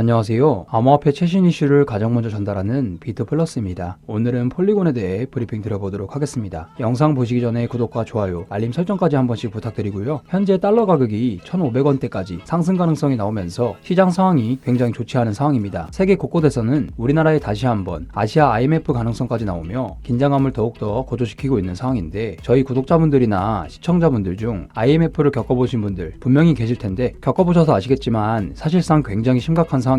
안녕하세요. 암호화폐 최신 이슈를 가장 먼저 전달하는 비트 플러스입니다. 오늘은 폴리곤에 대해 브리핑 드려보도록 하겠습니다. 영상 보시기 전에 구독과 좋아요, 알림 설정까지 한 번씩 부탁드리고요. 현재 달러 가격이 1,500원대까지 상승 가능성이 나오면서 시장 상황이 굉장히 좋지 않은 상황입니다. 세계 곳곳에서는 우리나라에 다시 한번 아시아 IMF 가능성까지 나오며 긴장감을 더욱더 고조시키고 있는 상황인데 저희 구독자분들이나 시청자분들 중 IMF를 겪어보신 분들 분명히 계실 텐데 겪어보셔서 아시겠지만 사실상 굉장히 심각한 상황입니다.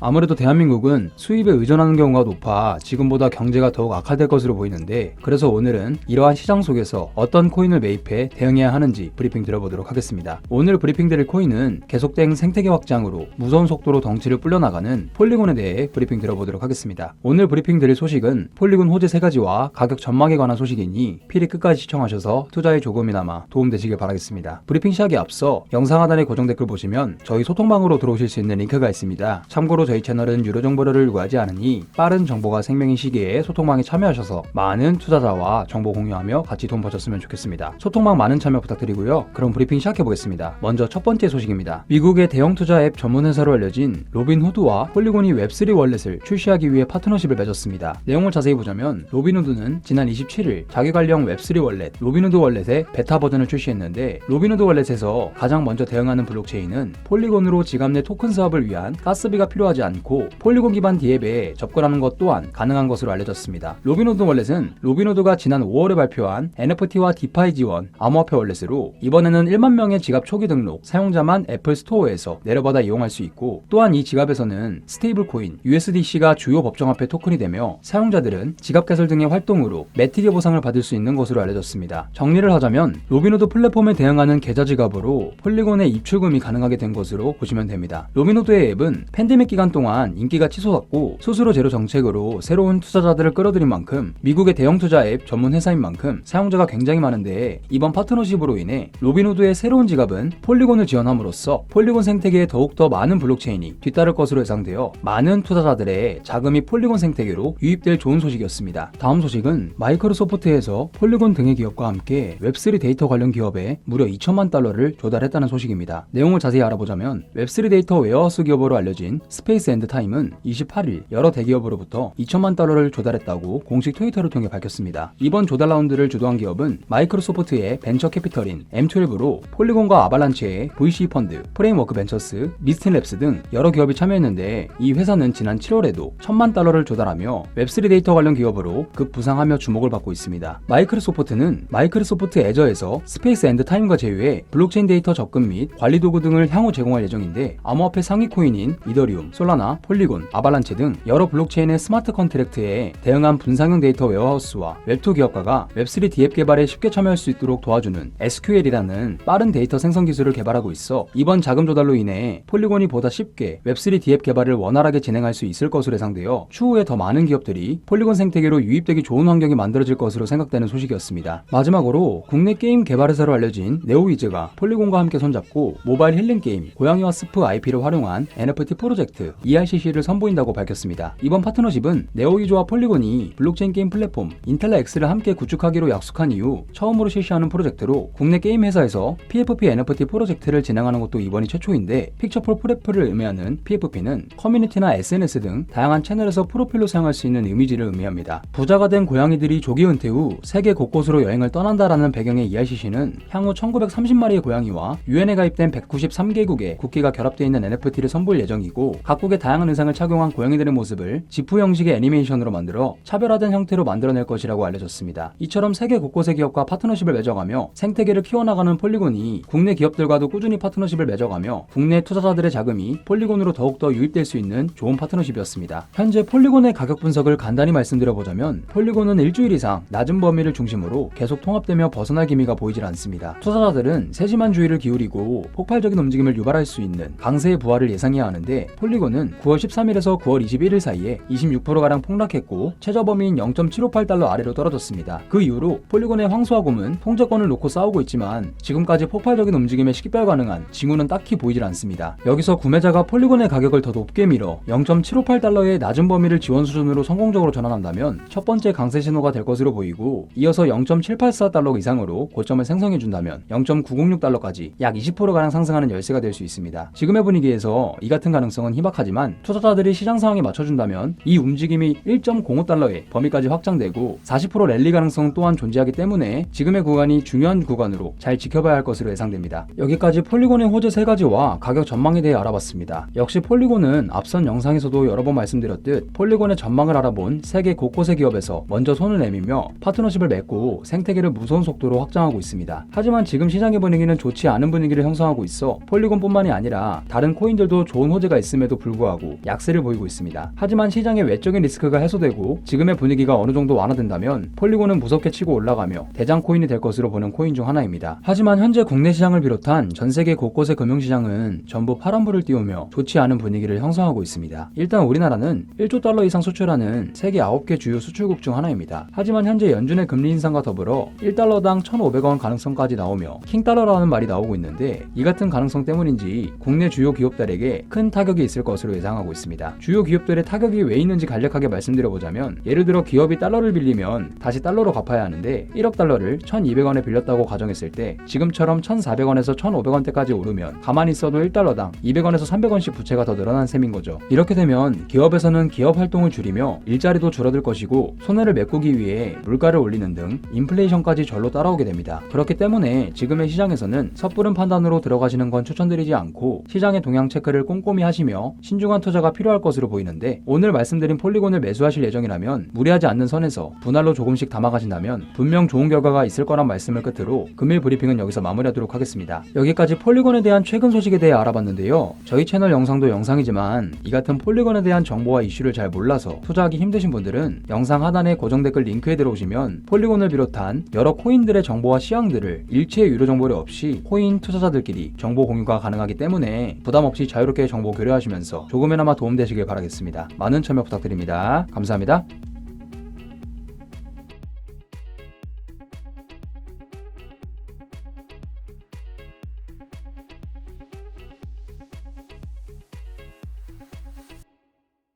아무래도 대한민국은 수입에 의존하는 경우가 높아 지금보다 경제가 더욱 악화될 것으로 보이는데 그래서 오늘은 이러한 시장 속에서 어떤 코인을 매입해 대응해야 하는지 브리핑 드려보도록 하겠습니다. 오늘 브리핑 드릴 코인은 계속된 생태계 확장으로 무서운 속도로 덩치를 불려나가는 폴리곤에 대해 브리핑 드려보도록 하겠습니다. 오늘 브리핑 드릴 소식은 폴리곤 호재 세 가지와 가격 전망에 관한 소식이니 필히 끝까지 시청하셔서 투자에 조금이나마 도움되시길 바라겠습니다. 브리핑 시작에 앞서 영상 하단의 고정 댓글 보시면 저희 소통방으로 들어오실 수 있는 링크가 있습니다. 참고로 저희 채널은 유료 정보를 요구하지 않으니 빠른 정보가 생명인 시기에 소통방에 참여하셔서 많은 투자자와 정보 공유하며 같이 돈 버셨으면 좋겠습니다. 소통방 많은 참여 부탁드리고요. 그럼 브리핑 시작해 보겠습니다. 먼저 첫 번째 소식입니다. 미국의 대형 투자 앱 전문 회사로 알려진 로빈후드와 폴리곤이 웹3 월렛을 출시하기 위해 파트너십을 맺었습니다. 내용을 자세히 보자면 로빈후드는 지난 27일 자기 관련 웹3 월렛 로빈후드 월렛의 베타 버전을 출시했는데 로빈후드 월렛에서 가장 먼저 대응하는 블록체인은 폴리곤으로 지갑 내 토큰 사업을 위한 가스 비가 필요하지 않고 폴리곤 기반 디앱에 접근하는 것 또한 가능한 것으로 알려졌습니다. 로빈후드 월렛은 로빈후드가 지난 5월에 발표한 NFT와 디파이 지원 암호화폐 월렛으로 이번에는 1만 명의 지갑 초기 등록 사용자만 애플 스토어에서 내려받아 이용할 수 있고 또한 이 지갑에서는 스테이블 코인 USDC가 주요 법정화폐 토큰이 되며 사용자들은 지갑 개설 등의 활동으로 매티리어 보상을 받을 수 있는 것으로 알려졌습니다. 정리를 하자면 로빈후드 플랫폼에 대응하는 계좌 지갑으로 폴리곤의 입출금이 가능하게 된 것으로 보시면 됩니다. 로빈후드의 앱은 팬데믹 기간 동안 인기가 치솟았고 수수료 제로 정책으로 새로운 투자자들을 끌어들인 만큼 미국의 대형 투자 앱 전문 회사인 만큼 사용자가 굉장히 많은데 이번 파트너십으로 인해 로빈후드의 새로운 지갑은 폴리곤을 지원함으로써 폴리곤 생태계에 더욱더 많은 블록체인이 뒤따를 것으로 예상되어 많은 투자자들의 자금이 폴리곤 생태계로 유입될 좋은 소식이었습니다. 다음 소식은 마이크로소프트에서 폴리곤 등의 기업과 함께 웹3 데이터 관련 기업에 무려 2천만 달러를 조달했다는 소식입니다. 내용을 자세히 알아보자면 웹3 데이터 웨어하우스 기업으로 알려진 스페이스 앤드 타임은 28일 여러 대기업으로부터 2천만 달러를 조달했다고 공식 트위터를 통해 밝혔습니다. 이번 조달 라운드를 주도한 기업은 마이크로소프트의 벤처 캐피털인 M12로 폴리곤과 아발란체의 VC 펀드, 프레임워크 벤처스, 미스틴랩스 등 여러 기업이 참여했는데 이 회사는 지난 7월에도 1천만 달러를 조달하며 웹3 데이터 관련 기업으로 급 부상하며 주목을 받고 있습니다. 마이크로소프트는 마이크로소프트 애저에서 스페이스 앤드 타임과 제휴해 블록체인 데이터 접근 및 관리 도구 등을 향후 제공할 예정인데 암호화폐 상위 코인인 이더리움, 솔라나, 폴리곤, 아발란체 등 여러 블록체인의 스마트 컨트랙트에 대응한 분상형 데이터 웨어하우스와 웹2 기업가가 웹3 디앱 개발에 쉽게 참여할 수 있도록 도와주는 SQL이라는 빠른 데이터 생성 기술을 개발하고 있어 이번 자금 조달로 인해 폴리곤이 보다 쉽게 웹3 디앱 개발을 원활하게 진행할 수 있을 것으로 예상되어 추후에 더 많은 기업들이 폴리곤 생태계로 유입되기 좋은 환경이 만들어질 것으로 생각되는 소식이었습니다. 마지막으로 국내 게임 개발 회사로 알려진 네오위즈가 폴리곤과 함께 손잡고 모바일 힐링 게임 고양이와 스프 IP를 활용한 NFT 프로젝트 ERCC를 선보인다고 밝혔습니다. 이번 파트너십은 네오위즈와 폴리곤이 블록체인 게임 플랫폼 인텔라 X를 함께 구축하기로 약속한 이후 처음으로 실시하는 프로젝트로 국내 게임 회사에서 PFP NFT 프로젝트를 진행하는 것도 이번이 최초인데 픽처폴 프레프를 의미하는 PFP는 커뮤니티나 SNS 등 다양한 채널에서 프로필로 사용할 수 있는 이미지를 의미합니다. 부자가 된 고양이들이 조기 은퇴 후 세계 곳곳으로 여행을 떠난다라는 배경의 ERCC는 향후 1930마리의 고양이와 유엔에 가입된 193개국의 국기가 결합되어 있는 NFT를 선보일 예정이 고 각국의 다양한 의상을 착용한 고양이들의 모습을 지프 형식의 애니메이션으로 만들어 차별화된 형태로 만들어낼 것이라고 알려졌습니다. 이처럼 세계 곳곳의 기업과 파트너십을 맺어가며 생태계를 키워나가는 폴리곤이 국내 기업들과도 꾸준히 파트너십을 맺어가며 국내 투자자들의 자금이 폴리곤으로 더욱더 유입될 수 있는 좋은 파트너십이었습니다. 현재 폴리곤의 가격 분석을 간단히 말씀드려보자면 폴리곤은 일주일 이상 낮은 범위를 중심으로 계속 통합되며 벗어날 기미가 보이질 않습니다. 투자자들은 세심한 주의를 기울이고 폭발적인 움직임을 유발할 수 있는 강세의 부활을 예상해야 하는데 폴리곤은 9월 13일에서 9월 21일 사이에 26%가량 폭락했고 최저 범위인 0.758달러 아래로 떨어졌습니다. 그 이후로 폴리곤의 황소화곰은 통제권을 놓고 싸우고 있지만 지금까지 폭발적인 움직임에 식별 가능한 징후는 딱히 보이질 않습니다. 여기서 구매자가 폴리곤의 가격을 더 높게 밀어 0.758달러의 낮은 범위를 지원 수준으로 성공적으로 전환한다면 첫 번째 강세 신호가 될 것으로 보이고 이어서 0.784달러 이상으로 고점을 생성해 준다면 0.906달러까지 약 20%가량 상승하는 열쇠가 될 수 있습니다. 지금의 분위기에서 이 같은 가능성 가능성은 희박하지만 투자자들이 시장 상황에 맞춰준다면 이 움직임이 1.05달러의 범위까지 확장되고 40% 랠리 가능성 또한 존재하기 때문에 지금의 구간이 중요한 구간으로 잘 지켜봐야 할 것으로 예상됩니다. 여기까지 폴리곤의 호재 세 가지와 가격 전망에 대해 알아봤습니다. 역시 폴리곤은 앞선 영상에서도 여러 번 말씀드렸듯 폴리곤의 전망을 알아본 세계 곳곳의 기업에서 먼저 손을 내밀며 파트너십을 맺고 생태계를 무서운 속도로 확장하고 있습니다. 하지만 지금 시장의 분위기는 좋지 않은 분위기를 형성하고 있어 폴리곤뿐만이 아니라 다른 코인들도 좋은 호재가 있음에도 불구하고 약세를 보이고 있습니다. 하지만 시장의 외적인 리스크가 해소되고 지금의 분위기가 어느 정도 완화된다면 폴리곤은 무섭게 치고 올라가며 대장 코인이 될 것으로 보는 코인 중 하나입니다. 하지만 현재 국내 시장을 비롯한 전 세계 곳곳의 금융시장은 전부 파란불을 띄우며 좋지 않은 분위기를 형성하고 있습니다. 일단 우리나라는 1조 달러 이상 수출하는 세계 9개 주요 수출국 중 하나입니다. 하지만 현재 연준의 금리 인상과 더불어 1달러당 1,500원 가능성까지 나오며 킹달러라는 말이 나오고 있는데 이 같은 가능성 때문인지 국내 주요 기업들에게 큰 타격 이 있을 것으로 예상하고 있습니다. 주요 기업들의 타격이 왜 있는지 간략하게 말씀드려보자면 예를 들어 기업이 달러를 빌리면 다시 달러로 갚아야 하는데 1억 달러를 1,200원에 빌렸다고 가정했을 때 지금처럼 1,400원에서 1,500원대까지 오르면 가만히 있어도 1달러당 200원에서 300원씩 부채가 더 늘어난 셈인 거죠. 이렇게 되면 기업에서는 기업 활동을 줄이며 일자리도 줄어들 것이고 손해를 메꾸기 위해 물가를 올리는 등 인플레이션까지 절로 따라오게 됩니다. 그렇기 때문에 지금의 시장에서는 섣부른 판단으로 들어가시는 건 추천드리지 않고 시장의 동향 체크를 꼼꼼히 하시 며 신중한 투자가 필요할 것으로 보이는데 오늘 말씀드린 폴리곤을 매수하실 예정이라면 무리하지 않는 선에서 분할로 조금씩 담아가신다면 분명 좋은 결과가 있을 거란 말씀을 끝으로 금일 브리핑은 여기서 마무리하도록 하겠습니다. 여기까지 폴리곤에 대한 최근 소식에 대해 알아봤는데요. 저희 채널 영상도 영상이지만 이 같은 폴리곤에 대한 정보와 이슈를 잘 몰라서 투자하기 힘드신 분들은 영상 하단에 고정 댓글 링크에 들어오시면 폴리곤을 비롯한 여러 코인들의 정보와 시황들을 일체의 유료 정보를 없이 코인 투자자들끼리 정보 공유가 가능하기 때문에 부담 없이 자유롭게 정보 교류하시면서 조금이나마 도움되시길 바라겠습니다. 많은 참여 부탁드립니다. 감사합니다.